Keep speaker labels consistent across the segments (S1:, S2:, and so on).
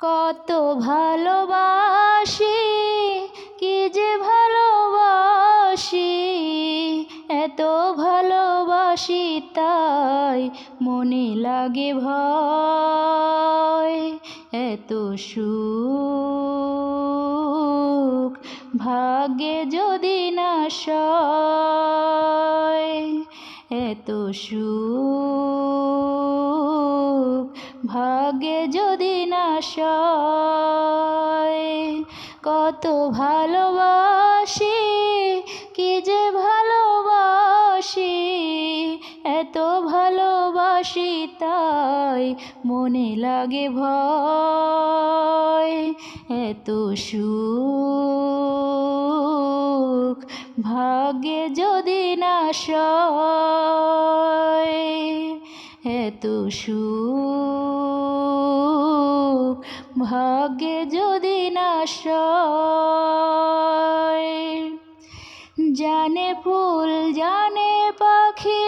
S1: কত ভালোবাসি, কি যে ভালোবাসি, এত ভালোবাসি তাই মনে লাগে ভয়, এত সুখ ভাগ্যে যদি না সয়, এত সুখ ভাগ্যে যদি না কত ভালোবাসি, কি যে ভালোবাসি, এত ভালোবাসি তাই মনে লাগে ভয়, এত সুখ ভাগ্যে যদি না সয় এত সুখ ভাগ্যে যদি না জানে ফুল জানে পাখি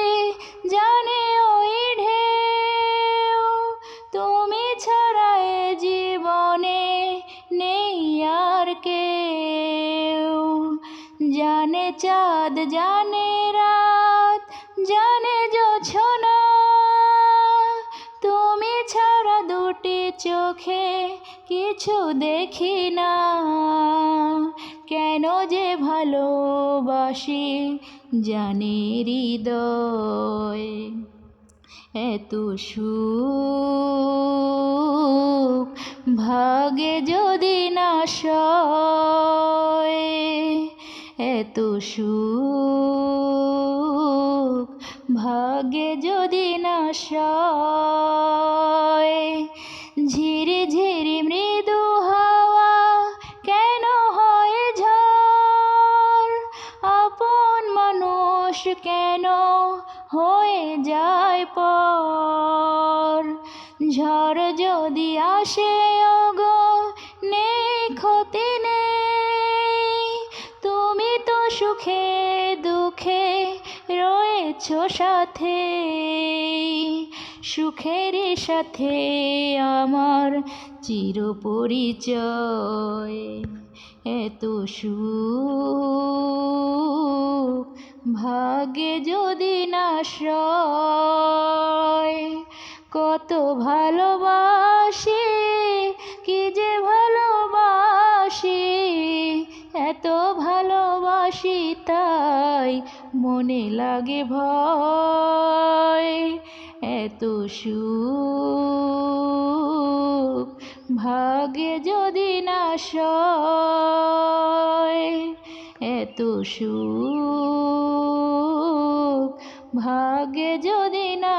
S1: জানে ওই ঢেউ তুমি ছাড়া এ জীবনে নেই আর কেউ। জানে চাঁদ, জানে রাত, জানে জোছনা চোখে কিছু দেখি না। কেন যে ভালোবাসি জানি হৃদয়, এত সুখ ভাগে যদি না সয়, এত সুখ ভাগ্যে যদি না সয়। ঝিরি ঝিরি মৃদু হাওয়া কেন হয় ঝড়? আপন মানুষ কেন হয়ে যায় পর? ঝড় যদি আসে, ওগো, নেই ক্ষতি নেই। তুমি তো সুখে দুঃখে রয়েছ সাথে সুখের সাথে আমার চির পরিচয় এত সুখ ভাগ্যে যদি না কত ভালোবাসি, কি যে ভালোবাসি, এত ভালোবাসি তাই মনে লাগে ভয়। এত সুখ ভাগ্যে যদি না এত সুখ ভাগ্যে যদি না